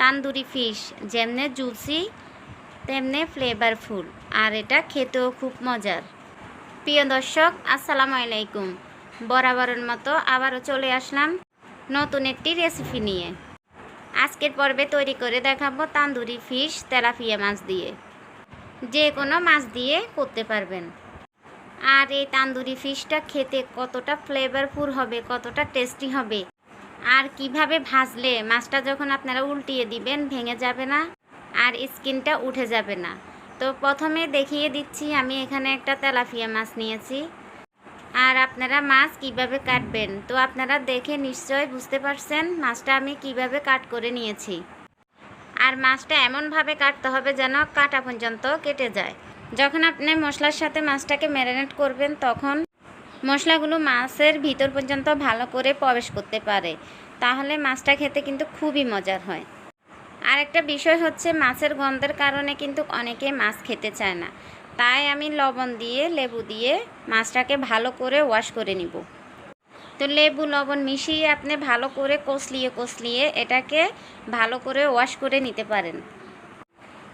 Tandoori fish, যেমনে juicy, তেমনে flavourful আর এটা খেতেও খুব মজার। প্রিয় দর্শক, আসসালামু আলাইকুম। বরাবরের মতো আবারও চলে আসলাম নতুন একটি রেসিপি নিয়ে। আজকের পর্বে তৈরি করে দেখাবো তান্দুরি ফিশ তেলাপিয়া মাছ দিয়ে। যে কোনো মাছ দিয়ে করতে পারবেন। আর এই তান্দুরি ফিশটা খেতে কতটা ফ্লেভারফুল হবে, কতটা টেস্টি হবে আর কীভাবে ভাজলে মাছটা যখন আপনারা উল্টিয়ে দিবেন, ভেঙে যাবে না আর স্কিনটা উঠে যাবে না। তো প্রথমে দেখিয়ে দিচ্ছি, আমি এখানে একটা তেলাপিয়া মাছ নিয়েছি। আর আপনারা মাছ কীভাবে কাটবেন? তো আপনারা দেখে নিশ্চয় বুঝতে পারছেন মাছটা আমি কীভাবে কাট করে নিয়েছি। আর মাছটা এমনভাবে কাটতে হবে যেন কাটা পর্যন্ত কেটে যায়। যখন আপনি মশলার সাথে মাছটাকে ম্যারিনেট করবেন, তখন মশলাগুলো মাছের ভিতর পর্যন্ত ভালো করে প্রবেশ করতে পারে। তাহলে মাছটা খেতে কিন্তু খুবই মজার হয়। আর একটা বিষয় হচ্ছে মাছের গন্ধের কারণে কিন্তু অনেকে মাছ খেতে চায় না। তাই আমি লবণ দিয়ে, লেবু দিয়ে মাছটাকে ভালো করে ওয়াশ করে নিব। তো লেবু, লবণ মিশিয়ে আপনি ভালো করে কষলিয়ে কষলিয়ে এটাকে ভালো করে ওয়াশ করে নিতে পারেন।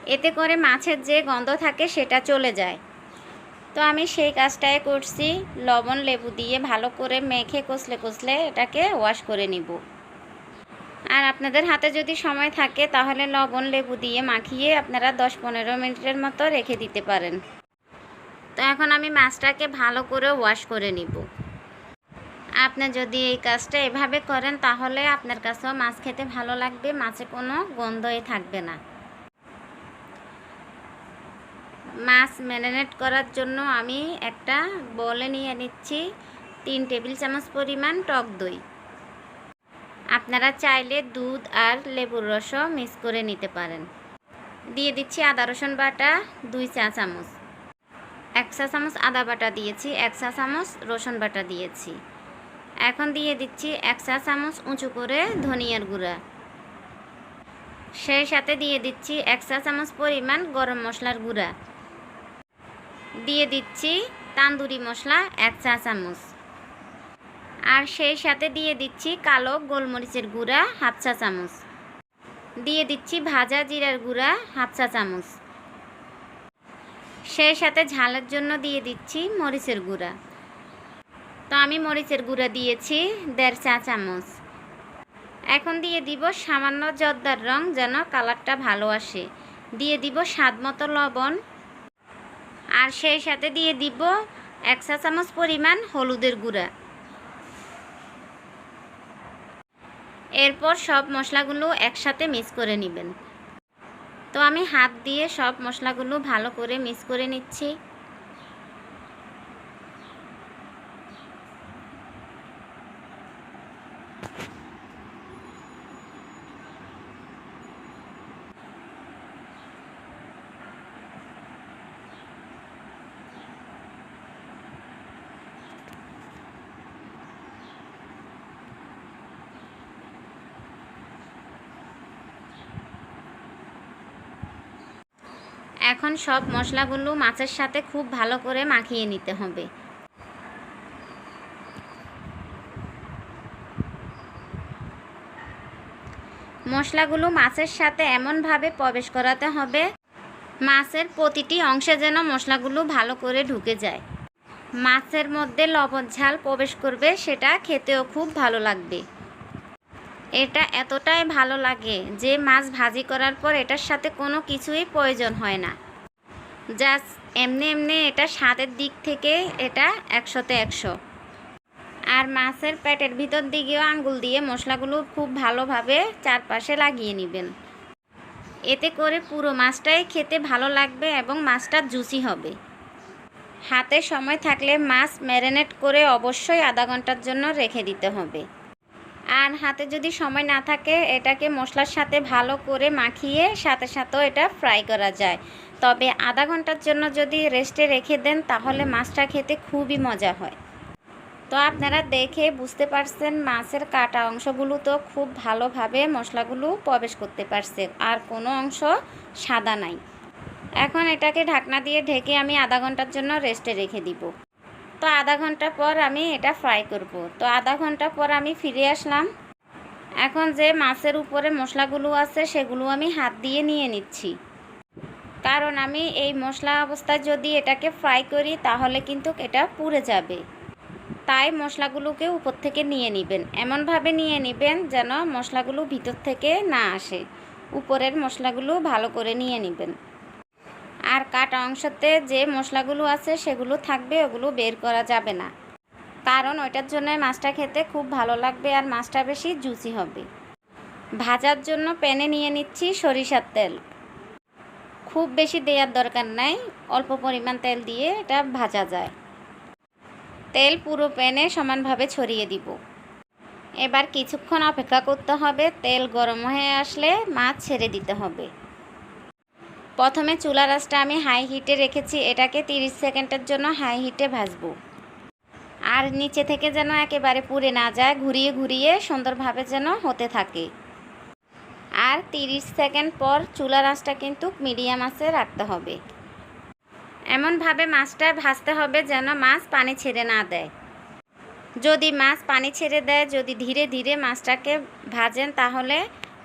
এতে করে মাছের যে গন্ধ থাকে সেটা চলে যায়। তো আমি সেই কাজটাই করছি। লবণ, লেবু দিয়ে ভালো করে মেখে কষলে কষলে এটাকে ওয়াশ করে নিব। আর আপনাদের হাতে যদি সময় থাকে, তাহলে লবণ, লেবু দিয়ে মাখিয়ে আপনারা দশ পনেরো মিনিটের মতো রেখে দিতে পারেন। তো এখন আমি মাছটাকে ভালো করে ওয়াশ করে নিব। আপনি যদি এই কাজটা এভাবে করেন, তাহলে আপনার কাছেও মাছ খেতে ভালো লাগবে, মাছে কোনো গন্ধই থাকবে না। মাছ ম্যারিনেট করার জন্য আমি একটা বলে নিয়ে নিচ্ছি তিন টেবিল চামচ পরিমাণ টক দই। আপনারা চাইলে দুধ আর লেবুর রসও মিক্স করে নিতে পারেন। দিয়ে দিচ্ছি আদা রসুন বাটা, দুই চা চামচ। এক চা চামচ আদা বাটা দিয়েছি, এক চা চামচ রসুন বাটা দিয়েছি। এখন দিয়ে দিচ্ছি এক চা চামচ উঁচু করে ধনিয়ার গুঁড়া। সেই সাথে দিয়ে দিচ্ছি এক চা চামচ পরিমাণ গরম মশলার গুঁড়া। দিয়ে দিচ্ছি তান্দুরি মশলা এক চা চামচ। আর সেই সাথে দিয়ে দিচ্ছি কালো গোলমরিচের গুঁড়া হাফ চা চামচ। দিয়ে দিচ্ছি ভাজা জিরার গুঁড়া হাফ চা চামচ। সেই সাথে ঝালের জন্য দিয়ে দিচ্ছি মরিচের গুঁড়া। তো আমি মরিচের গুঁড়া দিয়েছি দেড় চা চামচ। এখন দিয়ে দিব সামান্য জর্দার রং যেন কালারটা ভালো আসে। দিয়ে দিব স্বাদ মতো লবণ আর সেই সাথে দিয়ে দিব এক চা চামচ পরিমাণ হলুদের গুঁড়া। এরপর সব মশলাগুলো একসাথে মিক্স করে নেবেন। তো আমি হাত দিয়ে সব মশলাগুলো ভালো করে মিক্স করে নিচ্ছি। এখন সব মশলাগুলো মাছের সাথে খুব ভালো করে মাখিয়ে নিতে হবে। মশলাগুলো মাছের সাথে এমনভাবে প্রবেশ করাতে হবে, মাছের প্রতিটি অংশে যেন মশলাগুলো ভালো করে ঢুকে যায়। মাছের মধ্যে লবণ ঝাল প্রবেশ করবে, সেটা খেতেও খুব ভালো লাগবে। এটা এতটাই ভালো লাগে যে মাছ ভাজি করার পর এটার সাথে কোনো কিছুই প্রয়োজন হয় না। জাস্ট এমনি এমনি এটা স্বাদের দিক থেকে এটা একশোতে একশো। আর মাছের পেটের ভিতর দিকেও আঙ্গুল দিয়ে মশলাগুলো খুব ভালোভাবে চারপাশে লাগিয়ে নেবেন। এতে করে পুরো মাছটাই খেতে ভালো লাগবে এবং মাছটা জুসি হবে। হাতে সময় থাকলে মাছ ম্যারিনেট করে অবশ্যই আধা ঘণ্টার জন্য রেখে দিতে হবে। আর হাতে যদি সময় না থাকে, এটাকে মশলার সাথে ভালো করে মাখিয়ে সাথে সাথেও এটা ফ্রাই করা যায়। তবে আধা ঘণ্টার জন্য যদি রেস্টে রেখে দেন, তাহলে মাছটা খেতে খুবই মজা হয়। তো আপনারা দেখে বুঝতে পারছেন, মাছের কাটা অংশগুলো তো খুব ভালোভাবে মশলাগুলো প্রবেশ করতে পারছে, আর কোনো অংশ সাদা নাই। এখন এটাকে ঢাকনা দিয়ে ঢেকে আমি আধা ঘণ্টার জন্য রেস্টে রেখে দিব। তো আধা ঘণ্টা পর আমি এটা ফ্রাই করব। তো আধা ঘণ্টা পর আমি ফিরে আসলাম। এখন যে মাছের উপরে মশলাগুলো আছে, সেগুলো আমি হাত দিয়ে নিয়ে নিচ্ছি। কারণ আমি এই মশলা অবস্থায় যদি এটাকে ফ্রাই করি, তাহলে কিন্তু এটা পুড়ে যাবে। তাই মশলাগুলোকে উপর থেকে নিয়ে নেবেন। এমনভাবে নিয়ে নেবেন যেন মশলাগুলো ভিতর থেকে না আসে। উপরের মশলাগুলো ভালো করে নিয়ে নেবেন। আর কাটা অংশতে যে মশলাগুলো আছে সেগুলো থাকবে, ওগুলো বের করা যাবে না। কারণ ওইটার জন্য মাছটা খেতে খুব ভালো লাগবে আর মাছটা বেশি জুসি হবে। ভাজার জন্য প্যানে নিয়ে নিচ্ছি সরিষার তেল। খুব বেশি দেওয়ার দরকার নাই, অল্প পরিমাণ তেল দিয়ে এটা ভাজা যায়। তেল পুরো প্যানে সমানভাবে ছড়িয়ে দিব। এবার কিছুক্ষণ অপেক্ষা করতে হবে, তেল গরম হয়ে আসলে মাছ ছেড়ে দিতে হবে। প্রথমে চুলা রাসটা আমি হাই হিটে রেখেছি, এটাকে 30 সেকেন্ডের জন্য হাই হিটে ভাজবো। আর নিচে থেকে যেন একেবারে পুড়ে না যায়, ঘুরিয়ে ঘুরিয়ে সুন্দরভাবে যেন হতে থাকে। আর 30 সেকেন্ড পর চুলা রাসটা কিন্তু মিডিয়াম আঁচে রাখতে হবে। এমনভাবে মাছটা ভাজতে হবে যেন মাছ পানি ছেড়ে না দেয়। যদি মাছ পানি ছেড়ে দেয়, যদি ধীরে ধীরে মাছটাকে ভাজেন, তাহলে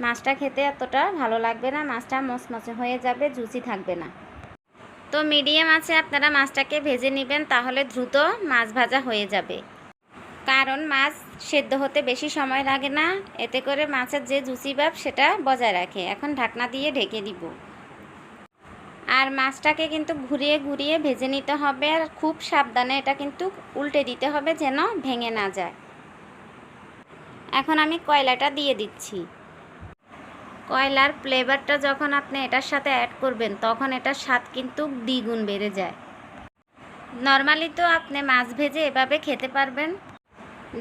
মাছটা খেতে এতটা ভালো লাগবে না, মাছটা মচমচে হয়ে যাবে, জুসি থাকবে না। তো মিডিয়াম আছে, আপনারা মাছটাকে ভেজে নেবেন, তাহলে দ্রুত মাছ ভাজা হয়ে যাবে। কারণ মাছ সেদ্ধ হতে বেশি সময় লাগে না, এতে করে মাছের যে জুসি ভাব সেটা বজায় রাখে। এখন ঢাকনা দিয়ে ঢেকে দিব। আর মাছটাকে কিন্তু ঘুরিয়ে ঘুরিয়ে ভেজে নিতে হবে, আর খুব সাবধানে এটা কিন্তু উল্টে দিতে হবে যেন ভেঙে না যায়। এখন আমি কয়লাটা দিয়ে দিচ্ছি। কয়লার ফ্লেভারটা যখন আপনি এটার সাথে অ্যাড করবেন, তখন এটার স্বাদ কিন্তু দ্বিগুণ বেড়ে যায়। নর্মালি তো আপনি মাছ ভেজে এভাবে খেতে পারবেন।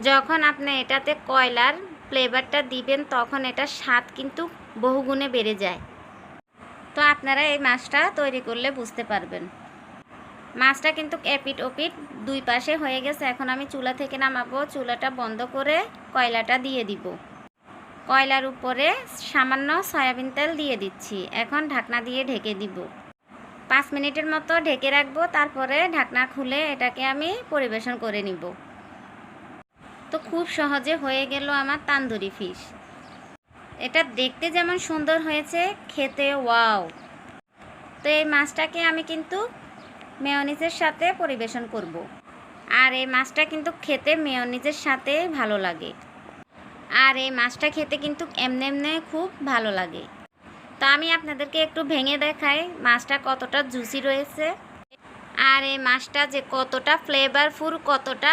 যখন আপনি এটাতে কয়লার ফ্লেভারটা দিবেন, তখন এটার স্বাদ কিন্তু বহুগুণে বেড়ে যায়। তো আপনারা এই মাছটা তৈরি করলে বুঝতে পারবেন। মাছটা কিন্তু এপিট ওপিট দুই পাশে হয়ে গেছে। এখন আমি চুলা থেকে নামাবো। চুলাটা বন্ধ করে কয়লাটা দিয়ে দিব। কয়লার উপরে সামান্য সয়াবিন তেল দিয়ে দিচ্ছি। এখন ঢাকনা দিয়ে ঢেকে দিব। পাঁচ মিনিটের মতো ঢেকে রাখব, তারপরে ঢাকনা খুলে এটাকে আমি পরিবেশন করে নিব। তো খুব সহজে হয়ে গেল আমার তান্দুরি ফিশ। এটা দেখতে যেমন সুন্দর হয়েছে, খেতে ওয়াও। তো এই মাছটাকে আমি কিন্তু মেয়নিজের সাথে পরিবেশন করব। আর এই মাছটা কিন্তু খেতে মেয়নিজের সাথে ভালো লাগে। আর এই মাছটা খেতে কিন্তু এমনি এমনি খুব ভালো লাগে। তো আমি আপনাদেরকে একটু ভেঙে দেখাই মাছটা কতটা জুসি রয়েছে। আর এই মাছটা যে কতটা ফ্লেভারফুল কতটা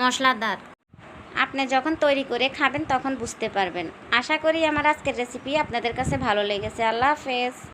মশলাদার। আপনি যখন তৈরি করে খাবেন তখন বুঝতে পারবেন। আশা করি আমার আজকের রেসিপি আপনাদের কাছে ভালো লেগেছে। আল্লাহ হাফেজ।